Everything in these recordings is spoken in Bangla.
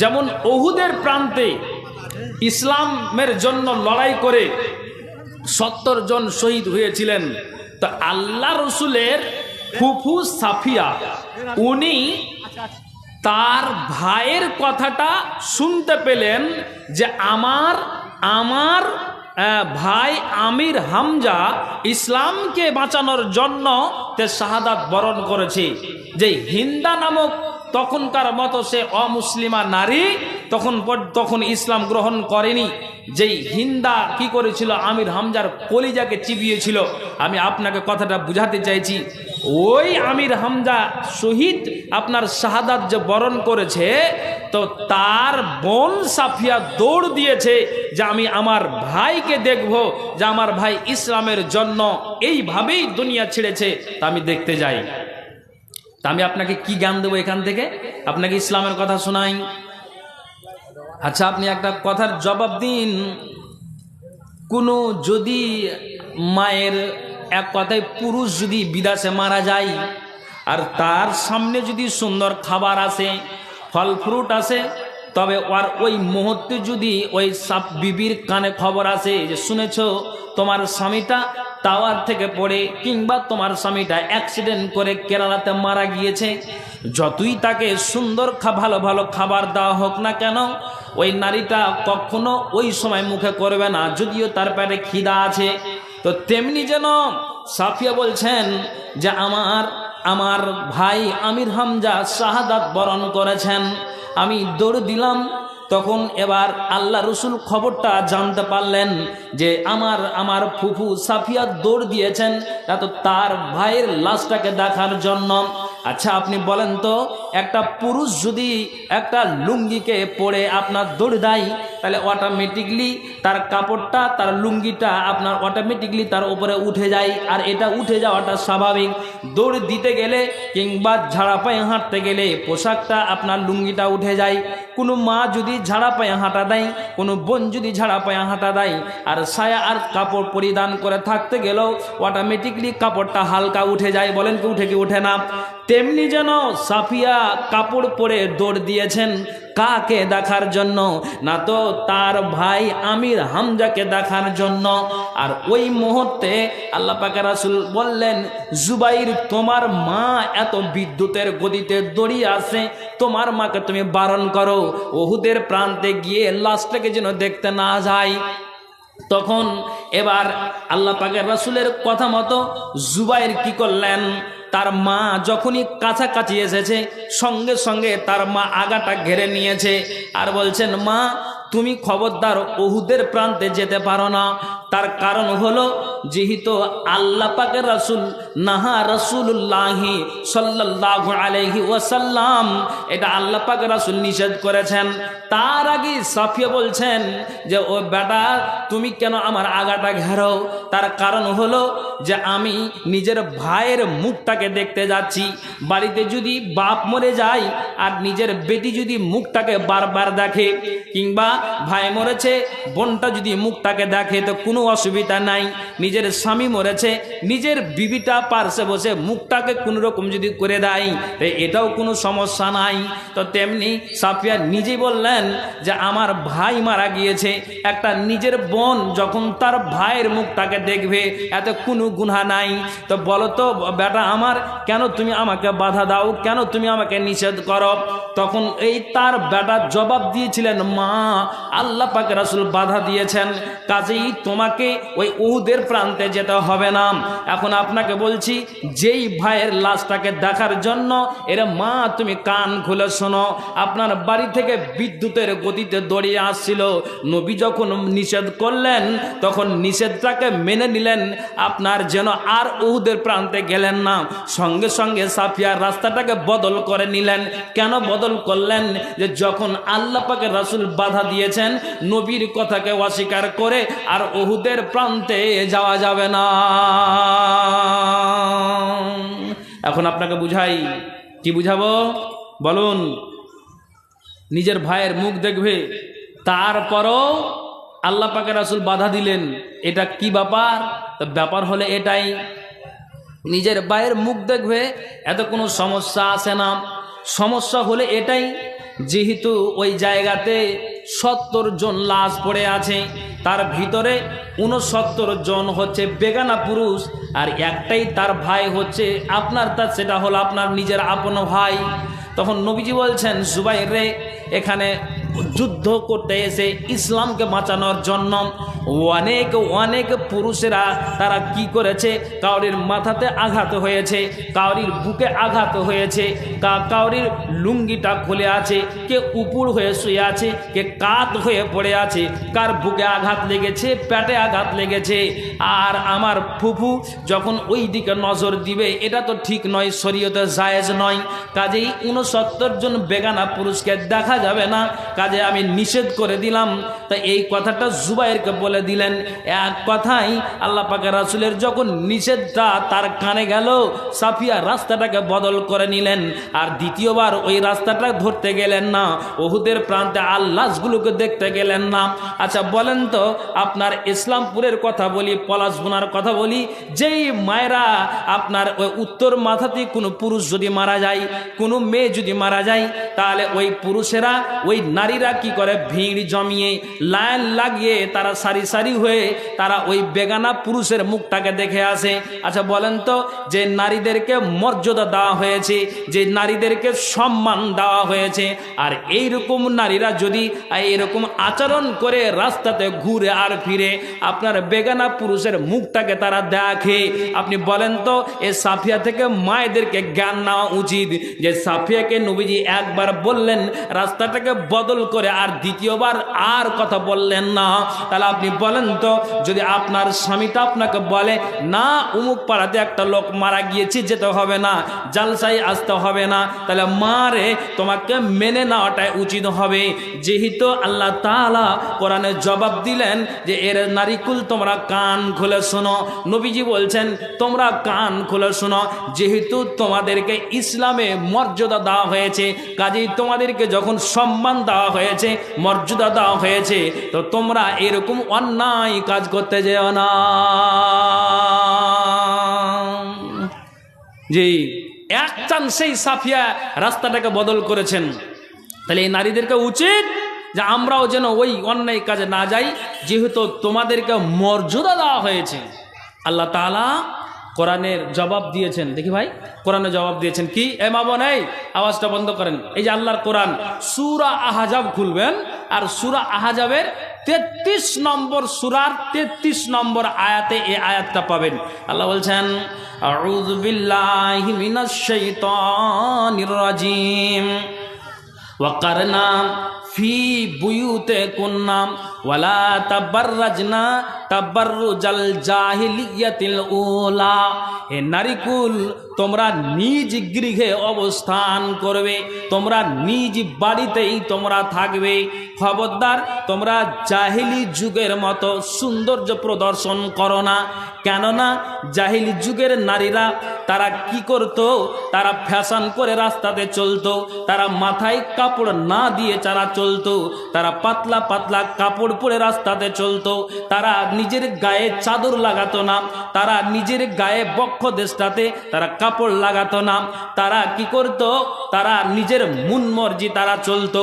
যেমন ওহুদের প্রান্তে ইসলামের জন্য লড়াই করে সত্তর জন শহীদ হয়েছিলেন, তো আল্লাহ রসুলের ফুফু সাফিয়া, উনি তার ভাইয়ের কথাটা শুনতে পেলেন যে আমার আমার ভাই আমির হামজা ইসলামকে বাঁচানোর জন্য তে শাহাদাত বরণ করেছে। যে হিন্দা নামক তখনকার মতো সে অমুসলিমা নারী তখন তখন ইসলাম গ্রহণ করেনি। যেই হিন্দা কি করেছিল? আমির হামজার কলিজাকে চিবিয়েছিল। আমি আপনাকে কথাটা বুঝাতে চাইছি। ওই আমির হামজা শহীদ আপনার শাহাদাত যে বরণ করেছে, তো তার বোন সাফিয়া দৌড় দিয়েছে যে আমি আমার ভাইকে দেখব, যে আমার ভাই ইসলামের জন্য এইভাবেই দুনিয়া ছেড়েছে। তা আমি দেখতে যাই। তা আমি আপনাকে কি জ্ঞান দেবো এখান থেকে? আপনাকে ইসলামের কথা শোনাই। আচ্ছা আপনি একটা কথার জবাব দিন। কোনো যদি মায়ের এক কথায় পুরুষ যদি বিদেশে মারা যায়, আর তার সামনে যদি সুন্দর খাবার আসে, ফল ফ্রুট আসে, তবে ওর ওই মুহূর্তে যদি ওই সাপ বিবির কানে খবর আসে, যে শুনেছ, তোমার স্বামীটা টাওয়ার থেকে পড়ে কিংবা তোমার স্বামীটা অ্যাক্সিডেন্ট করে কেরালাতে মারা গিয়েছে, যতই তাকে সুন্দর ভালো ভালো খাবার দেওয়া হোক না কেন, ওই নারীটা কখনো ওই সময় মুখে করবে না, যদিও তার পেটে খিদা আছে। তো তেমনি যেন সাফিয়া বলছেন যে আমার আমার ভাই আমির হামজা শাহাদাত বরণ করেছেন। আমি দৌড় দিলাম তখন এবার আল্লাহ রসুল খবরটা জানতে পারলেন যে আমার আমার ফুফু সাফিয়া দৌড় দিয়েছেন তা তো তার ভাইয়ের লাশটাকে দেখার জন্য। আচ্ছা আপনি বলেন তো একটা পুরুষ যদি একটা লুঙ্গিকে পরে আপনার দৌড় দেয়, তাহলে অটোমেটিকলি তার কাপড়টা, তার লুঙ্গিটা আপনার অটোমেটিকলি তার উপরে উঠে যায়, আর এটা উঠে যাওয়াটা স্বাভাবিক। দৌড় দিতে গেলে কিংবা ঝাড়া পায়ে হাঁটতে গেলে পোশাকটা আপনার লুঙ্গিটা উঠে যায়। কোনো মা যদি ঝাড়া পায়ে হাঁটা দেয়, কোনো বোন যদি ঝাড়া পায়ে হাঁটা দেয়, আর সায়া আর কাপড় পরিধান করে থাকতে গেলেও অটোমেটিকলি কাপড়টা হালকা উঠে যায় বলেন কি উঠে কি উঠে না। তেমনি যেন সাফিয়া কাপড় পরে দৌড় দিয়েছেন কাকে দেখার জন্য? না তো তার ভাই আমির হামজাকে দেখার জন্য। আর ওই মুহূর্তে আল্লাহ পাকে রাসুল বললেন, জুবাইর, তোমার মা এত বিদ্যুতের গতিতে দড়িয়ে আসে তোমার মাকে তুমি বারণ করো। ওহুদের প্রান্তে গিয়ে লাশটাকে যেন দেখতে না যায়। তখন এবার আল্লাহ পাকের রাসুলের কথা মতো জুবাইর কি করলেন? তার মা যখনই কাছাকাছি এসেছে, সঙ্গে সঙ্গে তার মা আগাটা ঘেরে নিয়েছে আর বলছেন, মা, তুমি খবরদার ওহুদের প্রান্তে যেতে পারো না। তার কারণ হলো যেহেতু আল্লাহ পাকের রাসুল, নাহা রসুল্লাহি সাল্লাহ আলহি ওয়াসাল্লাম। এটা আল্লাহ পাকের রাসুল নিষেধ করেছেন। তার আগে সাফিয়া বলছেন যে, ও বেটা, তুমি কেন আমার আগাটা ঘেরো তার কারণ হলো যে, আমি নিজের ভাইয়ের মুখটাকে দেখতে যাচ্ছি। বাড়িতে যদি বাপ মরে যায় আর নিজের বেটি যদি মুখটাকে বারবার দেখে, কিংবা ভাই মরেছে, বোনটা যদি মুখটাকে দেখে, তো কোনো অসুবিধা নাই। নিজের স্বামী মরেছে, নিজের বিবিটা পার্শ্বে বসে, মুখটাকে কোনো রকম যদি করে দেয় এটাও কোনো সমস্যা নাই। তো তেমনি সাফিয়া নিজেই বললেন যে, আমার ভাই মারা গিয়েছে, একটা নিজের বোন যখন তার ভাইয়ের মুখটাকে দেখবে, এত কোনো গুণা নাই। তো বলো তো, বেটা আমার, কেন তুমি আমাকে বাধা দাও, কেন তুমি আমাকে নিষেধ করো? তখন এই তার বেটা জবাব দিয়েছিলেন, মা, আল্লাহ পাকে রাসুল বাধা দিয়েছেন। কাজেই তোমাকে ওই উহুদের প্রান্তে যেতে হবে না। এখন আপনাকে বলছি, যেই ভাইয়ের লাশটাকে দেখার জন্য, এর মা তুমি কান খুলে শোনো। আপনার বাড়ি থেকে বিদ্যুতের গতিতে দড়িয়ে আসছিল। নবী যখন নিষেধ করলেন, তখন নিষেধটাকে মেনে নিলেন। আপনার যেন আর উহুদের প্রান্তে গেলেন না। সঙ্গে সঙ্গে সাফিয়ার রাস্তাটাকে বদল করে নিলেন। কেন বদল করলেন? যে যখন আল্লাহ পাকে রাসুল বাধা দিয়েছেন, নবীর কথাকে অস্বীকার করে আর ওহুদের প্রান্তে যাওয়া যাবে না। এখন আপনাকে বুঝাই, কি বুঝাবো? বলুন, নিজের ভাইয়ের মুখ দেখবে, তারপরও আল্লাহ পাকে রাসুল বাধা দিলেন। এটা কি ব্যাপার? ব্যাপার হলে এটাই, নিজের ভাইয়ের মুখ দেখবে, এত কোনো সমস্যা আসে না। সমস্যা হলে এটাই, যেহেতু ওই জায়গাতে সত্তর জন লাশ পড়ে আছে তার ভিতরে উনসত্তর জন হচ্ছে বেগানা পুরুষ, আর একটাই তার ভাই হচ্ছে আপনার তার সেটা হলো আপনার নিজের আপন ভাই। তখন নবীজি বলছেন জুবাই রে, এখানে যুদ্ধ করতে এসে ইসলামকে বাঁচানোর জন্য অনেক অনেক পুরুষেরা তারা কি করেছে? কাউরির মাথাতে আঘাত হয়েছে, কাউরির বুকে আঘাত হয়েছে, কা- কাউরির লুঙ্গিটা খুলে আছে, কে উপুর হয়ে শুয়ে আছে, কে কাত হয়ে পড়ে আছে, কার বুকে আঘাত লেগেছে, পেটে আঘাত লেগেছে। আর আমার ফুফু যখন ওই দিকে নজর দিবে, এটা তো ঠিক নয়, শরীয়তে জায়েজ নয়। কাজেই উনসত্তর জন বেগানা পুরুষকে দেখা যাবে না। কাজে আমি নিষেধ করে দিলাম। তাই এই কথাটা জুবাইরকে বলে দিলেন। এক কথাই আল্লাহ পাকে রাসুলের যখন নিষেধটা তার কানে গেল, সাফিয়া রাস্তাটাকে বদল করে নিলেন। আর দ্বিতীয়বার ওই রাস্তাটা ধরতে গেলেন না। ওহুদের প্রান্তে আল্লাহগুলোকে দেখতে গেলেন না। আচ্ছা বলেন তো, আপনার ইসলামপুরের কথা বলি পলাশবোনার কথা বলি, যেই মায়েরা আপনার ওই উত্তর মাথাতে কোনো পুরুষ যদি মারা যায়, কোনো মেয়ে যদি মারা যায়, তাহলে ওই পুরুষেরা ওই নারীরা কি করে? ভিড় জমিয়ে লাইন লাগিয়ে তারা সারি সারি হয়ে তারা ওই বেগানা পুরুষের মুখটাকে দেখে আসে। আচ্ছা বলেন তো, যে নারীদেরকে মর্যাদা দেওয়া হয়েছে, যে নারীদেরকে সম্মান দেওয়া হয়েছে, আর এইরকম নারীরা যদি এরকম আচরণ করে রাস্তাতে ঘুরে আর ফিরে, আপনার বেগানা পুরুষের মুখটাকে তারা দেখে। আপনি বলেন তো, এ সাফিয়া থেকে মায়েদেরকে জ্ঞান নেওয়া উচিত। যে সাফিয়াকে নবীজি একবার বললেন রাস্তাটাকে বদল করে আর দ্বিতীয়বার আর কথা বললেন না। তাহলে আপনি বলেন তো, যদি আপনার স্বামীটা আপনাকে বলে, না উমুক পাড়াতে একটা লোক মারা গিয়েছে, যেতে হবে না জালসাই আসতে হবে না। তাহলে মারে তোমাকে মেনে নেওয়াটাই উচিত হবে। যেহেতু আল্লাহ তাআলা কোরআনে জবাব দিলেন যে, এর নারিকুল তোমরা কান খুলে শোনো। নবীজি বলছেন, তোমরা কান খুলে শোনো। যেহেতু তোমাদেরকে ইসলামে মর্যাদা দেওয়া হয়েছে, কাজেই তোমাদেরকে যখন সম্মান দেওয়া হয়েছে, মর্যাদা দেওয়া হয়েছে, তো তোমরা এরকম অন্যায় কাজ করতে যেও না। জি এক চান্সেই সাফিয়া রাস্তাটাকে বদল করেছেন। তাহলে এই নারীদেরকে উচিত যে আমরাও যেন ওই অন্যায় কাজে না যাই, যেহেতু তোমাদেরকে মর্যাদা দেওয়া হয়েছে। আল্লাহ তাআলা কোরআনের জবাব দিয়েছেন। দেখি ভাই কোরআনে জবাব দিয়েছেন কি? এ মা বোন, এই আওয়াজটা বন্ধ করেন। এই যে আল্লাহর কোরআন, সুরা আহাজাব খুলবেন, আর সুরা আহাজাবের তেত্রিশ নম্বর সুরার তেত্রিশ নম্বর আয়াতে এই আয়াতটা পাবেন। আল্লাহ বলছেন, আউযু বিল্লাহি মিনাশ শাইতানির রাজিম। ফি বুয়ুতে কুন্নাম ওয়ালা তাব্বাররাজনা তাব্বাররুজাল জাহিলিয়াতিল উলা। হে নারিকুল, তোমরা নিজ গৃহে অবস্থান করবে, তোমরা নিজ বাড়িতেই তোমরা থাকবে। খবরদার, তোমরা জাহিলি যুগের মতো সৌন্দর্য প্রদর্শন করো না। কেননা জাহিলি যুগের নারীরা, তারা কি করত? তারা ফ্যাশন করে রাস্তাতে চলতো, তারা মাথায় কাপড় না দিয়ে তারা চলত। তারা পাতলা পাতলা কাপড় পরে রাস্তাতে চলতো, তারা নিজের গায়ে চাদর লাগাতো না, তারা নিজের গায়ে বক্ষ দেশটাতে তারা কাপড় লাগাতো না, তারা কি করত, তারা নিজের মন মর্জি তারা চলতো।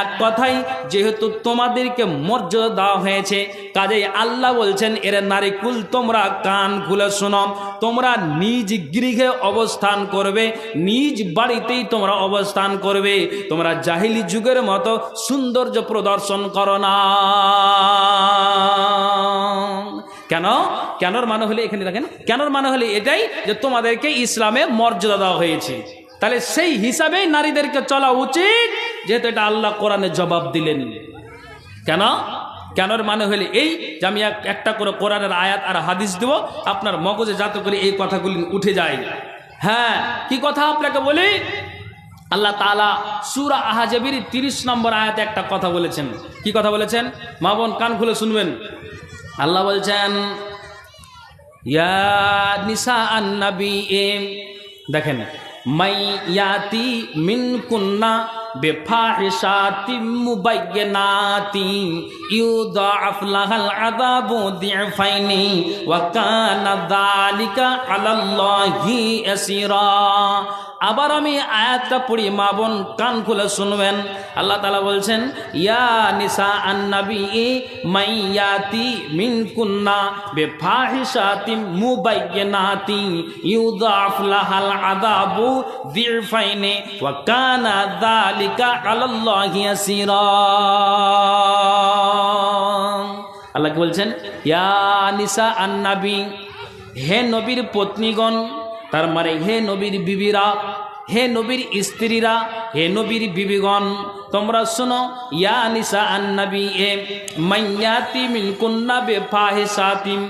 এক কথাই যেহেতু তোমাদেরকে মর্যাদা দেওয়া হয়েছে, কাজেই আল্লাহ বলছেন, এর নারীকুল, তোমরা কান খুলে শোনো। তোমরা নিজ গৃহে অবস্থান করবে, নিজ বাড়িতেই তোমরা অবস্থান করবে। তোমরা জাহিলি যুগের মতো সৌন্দর্য প্রদর্শন করো না। কেন? কেনর মানে হলে এখানে দেখেন, কেনর মানে হলে এটাই যে তোমাদেরকে ইসলামে মর্যাদা দেওয়া হয়েছে। তাহলে সেই হিসাবেই নারীদেরকে চলা উচিত, যেহেতু এটা আল্লাহ কোরআনে জবাব দিলেন। কেন? কেনর মানে হলে এই যে আমি এক- একটা করে কোরআনের আয়াত আর হাদিস দেব, আপনার মগজে যাতে করে এই কথাগুলি উঠে যায়। হ্যাঁ কি কথা আপনাকে বলি? আল্লাহ তালা সুরা আহাজাবির তিরিশ নম্বর আয়াতে একটা কথা বলেছেন। কি কথা বলেছেন? মা বোন কান খুলে শুনবেন। আল্লাহ বলছেন দেখেন, মাই ইয়াতি মিন কুন্না বেফাহিশাতি মুবায়্যিনাতি ইউদাআফ লাহাল আযাবু দি'ফাইনি ওয়া কানা যালিকা আলাল্লাহি ইয়াসীরা আবার আমি আয়াতটা পড়ি, মা বোন কান খুলে শুনবেন। আল্লাহ তালা বলছেন, ইয়া নিসা আন্নাবি মাইয়াতি মিন কুন্না বেফাহিশাতি মুবাইয়িনাতি ইউদাফ লাহাল আযাবু দিরফাইনে ওয়া কানা যালিকা আলাল্লাহি ইয়াসিরা। আল্লাহ বলছেন? ইয়া নিসা আন্নাবি হে নবীর পত্নীগণ তার মানে হে নবীর বিবিরা, হে নবীর স্ত্রীরা, হে নবীর বিবিগণ, তোমরা শোনো, ইয়া নিসা আন্নাবি এ মাইয়াতি মিন কুন্না বে ফাহিসাতিম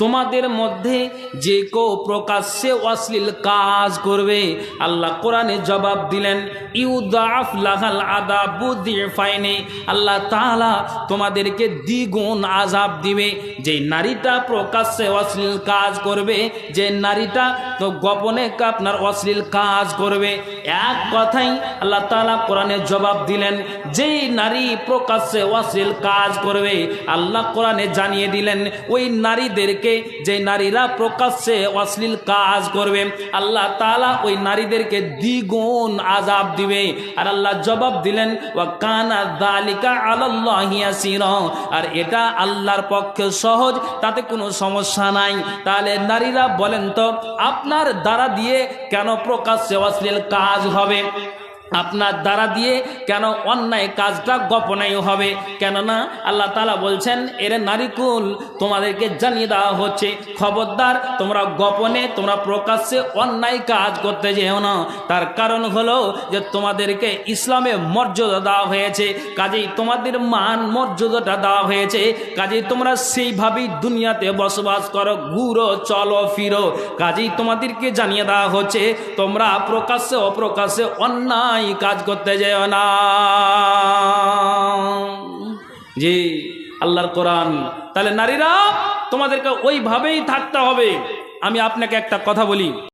তোমাদের মধ্যে যে কেউ প্রকাশ্যে অশ্লীল কাজ করবে, আল্লাহ কোরআনে জবাব দিলেন ইউদাফ লাহাল আদাবু ফাইনে আল্লাহ তাহলা তোমাদেরকে দ্বিগুণ আজাব দিবে। যে নারীটা প্রকাশ্যে অশ্লীল কাজ করবে, যে নারীটা তো গোপনে আপনার অশ্লীল কাজ করবে। এক কথাই আল্লাহ তাআলা কোরআনে জবাব দিলেন যেই নারী প্রকাশ্যে অশ্লীল কাজ করবে, আল্লাহ কোরআনে জানিয়ে দিলেন, ওই নারীদেরকে যে নারীরা প্রকাশ্যে অশ্লীল কাজ করবে, আল্লাহ তালা ওই নারীদেরকে দ্বিগুণ আজাব দিবে। আর আল্লাহ জবাব দিলেন ও কানা দালিকা আলাল্লাহি ইয়াসিরা। আর এটা আল্লাহর পক্ষে সহজ, তাতে কোনো সমস্যা নাই। তাহলে নারীরা বলেন তো, আপনার দ্বারা দিয়ে কেন প্রকাশ্যে অশ্লীল কাজ হবে? আপনার দ্বারা দিয়ে কেন অন্যায় কাজটা গোপনেই হবে? কেননা আল্লাহ তালা বলছেন, এর নারীকুল, তোমাদেরকে জানিয়ে দেওয়া হচ্ছে, খবরদার, তোমরা গোপনে, তোমরা প্রকাশ্যে অন্যায় কাজ করতে যেও না। তার কারণ হলো যে তোমাদেরকে ইসলামে মর্যাদা দেওয়া হয়েছে, কাজেই তোমাদের মান মর্যাদাটা দেওয়া হয়েছে, কাজেই তোমরা সেইভাবেই দুনিয়াতে বসবাস করো, ঘুরো, চলো, ফিরো। কাজেই তোমাদেরকে জানিয়ে দেওয়া হচ্ছে, তোমরা প্রকাশ্যে, অপ্রকাশ্যে অন্যায় কাজ করতে যেও না। জি, আল্লাহর কোরআন। তাহলে নারীরা, তোমাদেরকে ওইভাবেই থাকতে হবে। আমি আপনাকে একটা কথা বলি।